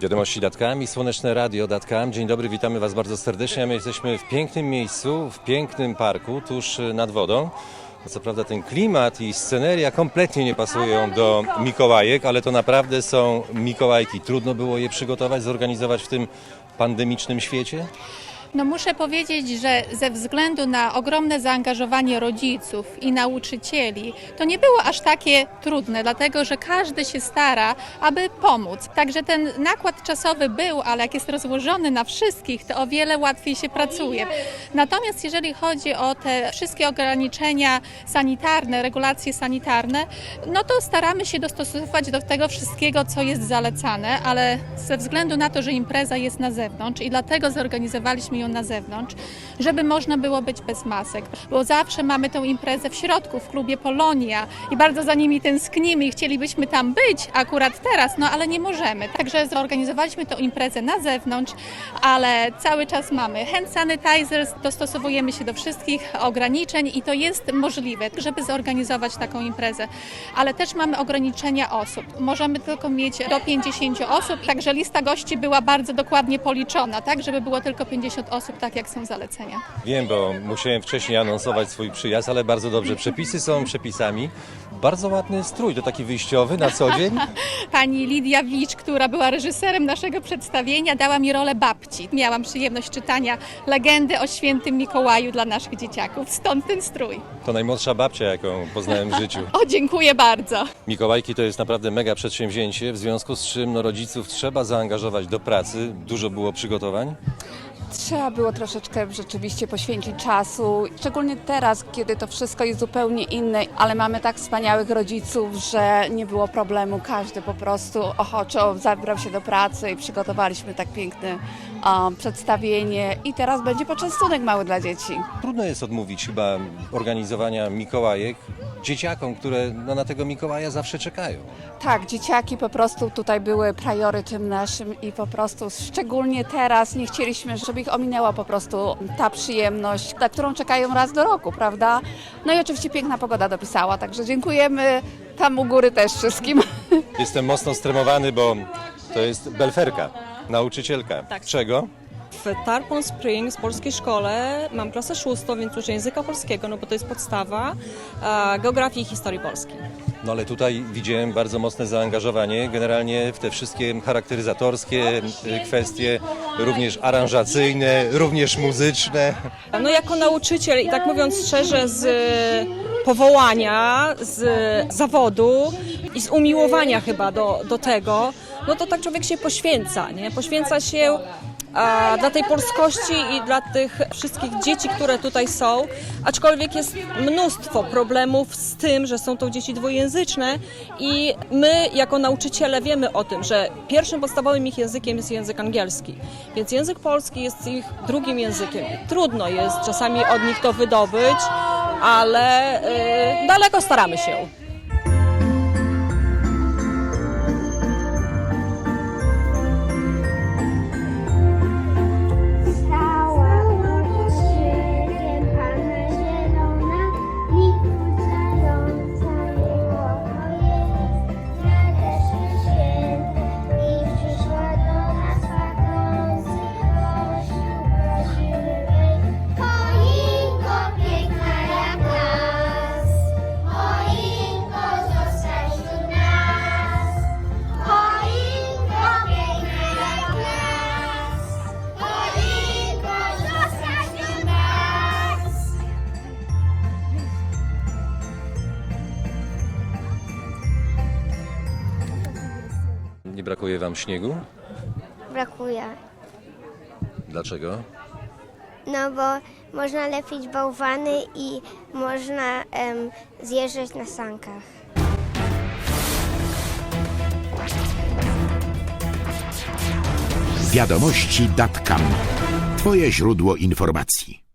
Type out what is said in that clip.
Wiadomości.com i Słoneczne Radio.com. Dzień dobry, witamy Was bardzo serdecznie. My jesteśmy w pięknym miejscu, w pięknym parku, tuż y, nad wodą. Co prawda ten klimat i sceneria kompletnie nie pasują do Mikołajek, ale to naprawdę są Mikołajki. Trudno było je przygotować, zorganizować w tym pandemicznym świecie? No muszę powiedzieć, że ze względu na ogromne zaangażowanie rodziców i nauczycieli, to nie było aż takie trudne, dlatego że każdy się stara, aby pomóc. Także ten nakład czasowy był, ale jak jest rozłożony na wszystkich, to o wiele łatwiej się pracuje. Natomiast jeżeli chodzi o te wszystkie ograniczenia sanitarne, regulacje sanitarne, no to staramy się dostosowywać do tego wszystkiego, co jest zalecane, ale ze względu na to, że impreza jest na zewnątrz i dlatego zorganizowaliśmy na zewnątrz, żeby można było być bez masek, bo zawsze mamy tę imprezę w środku, w klubie Polonia i bardzo za nimi tęsknimy i chcielibyśmy tam być akurat teraz, no ale nie możemy. Także zorganizowaliśmy tę imprezę na zewnątrz, ale cały czas mamy hand sanitizers, dostosowujemy się do wszystkich ograniczeń i to jest możliwe, żeby zorganizować taką imprezę. Ale też mamy ograniczenia osób. Możemy tylko mieć do 50 osób, także lista gości była bardzo dokładnie policzona, tak, żeby było tylko 50 osób, tak jak są zalecenia. Wiem, bo musiałem wcześniej anonsować swój przyjazd, ale bardzo dobrze. Przepisy są przepisami. Bardzo ładny strój, to taki wyjściowy na co dzień. Pani Lidia Wicz, która była reżyserem naszego przedstawienia, dała mi rolę babci. Miałam przyjemność czytania legendy o świętym Mikołaju dla naszych dzieciaków, stąd ten strój. To najmłodsza babcia, jaką poznałem w życiu. O, dziękuję bardzo. Mikołajki to jest naprawdę mega przedsięwzięcie, w związku z czym no, rodziców trzeba zaangażować do pracy. Dużo było przygotowań. Trzeba było troszeczkę rzeczywiście poświęcić czasu, szczególnie teraz, kiedy to wszystko jest zupełnie inne, ale mamy tak wspaniałych rodziców, że nie było problemu. Każdy po prostu ochoczo zabrał się do pracy i przygotowaliśmy tak piękne um, przedstawienie. I teraz będzie poczęstunek mały dla dzieci. Trudno jest odmówić chyba organizowania Mikołajek dzieciakom, które no, na tego Mikołaja zawsze czekają. Tak, dzieciaki po prostu tutaj były priorytem naszym i po prostu szczególnie teraz nie chcieliśmy, żeby ich ominęła po prostu ta przyjemność, na którą czekają raz do roku, prawda? No i oczywiście piękna pogoda dopisała, także dziękujemy tam u góry też wszystkim. Jestem mocno stremowany, bo to jest belferka, nauczycielka. Tak. Czego? W Tarpon Springs, polskiej szkole, mam klasę szóstą, więc uczę języka polskiego, no bo to jest podstawa, e, geografii i historii Polski. No ale tutaj widziałem bardzo mocne zaangażowanie generalnie w te wszystkie charakteryzatorskie y, kwestie, również aranżacyjne, również muzyczne. No jako nauczyciel i tak mówiąc szczerze z powołania, z zawodu i z umiłowania chyba do, do tego, no to tak człowiek się poświęca, nie? Poświęca się a, dla tej polskości i dla tych wszystkich dzieci, które tutaj są, aczkolwiek jest mnóstwo problemów z tym, że są to dzieci dwujęzyczne i my jako nauczyciele wiemy o tym, że pierwszym podstawowym ich językiem jest język angielski, więc język polski jest ich drugim językiem. Trudno jest czasami od nich to wydobyć, ale y, daleko staramy się. Nie brakuje Wam śniegu? Brakuje. Dlaczego? No bo można lepić bałwany i można em, zjeżdżać na sankach. Wiadomości.com. Twoje źródło informacji.